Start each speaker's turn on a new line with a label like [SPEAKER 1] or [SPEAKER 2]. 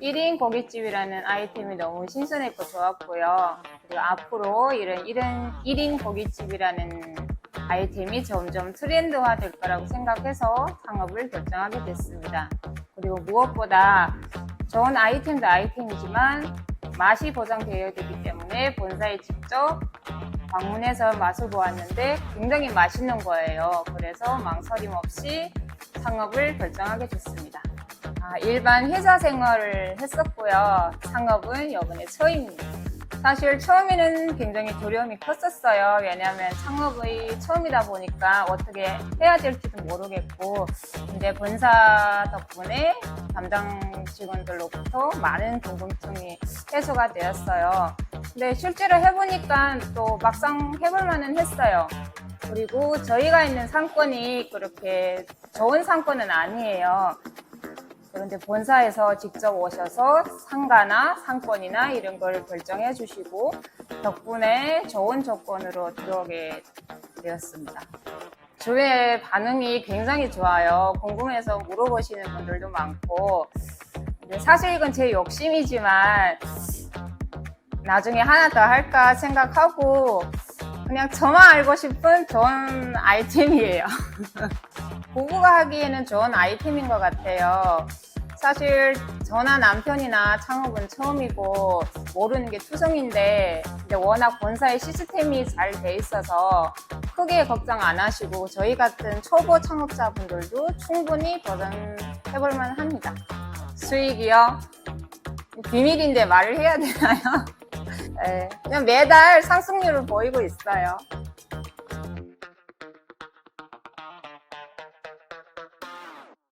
[SPEAKER 1] 1인 고깃집이라는 아이템이 너무 신선했고 좋았고요. 그리고 앞으로 이런 1인, 1인 고깃집이라는 아이템이 점점 트렌드화 될 거라고 생각해서 창업을 결정하게 됐습니다. 그리고 무엇보다 좋은 아이템도 아이템이지만 맛이 보장되어야 되기 때문에 본사에 직접 방문해서 맛을 보았는데 굉장히 맛있는 거예요. 그래서 망설임 없이 창업을 결정하게 됐습니다. 아, 일반 회사 생활을 했었고요. 창업은 이번에 처음입니다. 사실 처음에는 굉장히 두려움이 컸었어요. 왜냐하면 창업의 처음이다 보니까 어떻게 해야 될지도 모르겠고, 근데 본사 덕분에 담당 직원들로부터 많은 궁금증이 해소가 되었어요. 근데 실제로 해보니까 또 막상 해볼 만은 했어요. 그리고 저희가 있는 상권이 그렇게 좋은 상권은 아니에요. 그런데 본사에서 직접 오셔서 상가나 상권이나 이런 걸 결정해 주시고 덕분에 좋은 조건으로 들어오게 되었습니다. 주위의 반응이 굉장히 좋아요. 궁금해서 물어보시는 분들도 많고 사실 이건 제 욕심이지만 나중에 하나 더 할까 생각하고 그냥 저만 알고 싶은 좋은 아이템이에요. 부부가 하기에는 좋은 아이템인 것 같아요. 사실 저나 남편이나 창업은 처음이고 모르는 게 투성인데 근데 워낙 본사의 시스템이 잘 돼 있어서 크게 걱정 안 하시고 저희 같은 초보 창업자분들도 충분히 도전해볼 만 합니다. 수익이요? 비밀인데 말을 해야 되나요? 네, 그냥 매달 상승률을 보이고 있어요.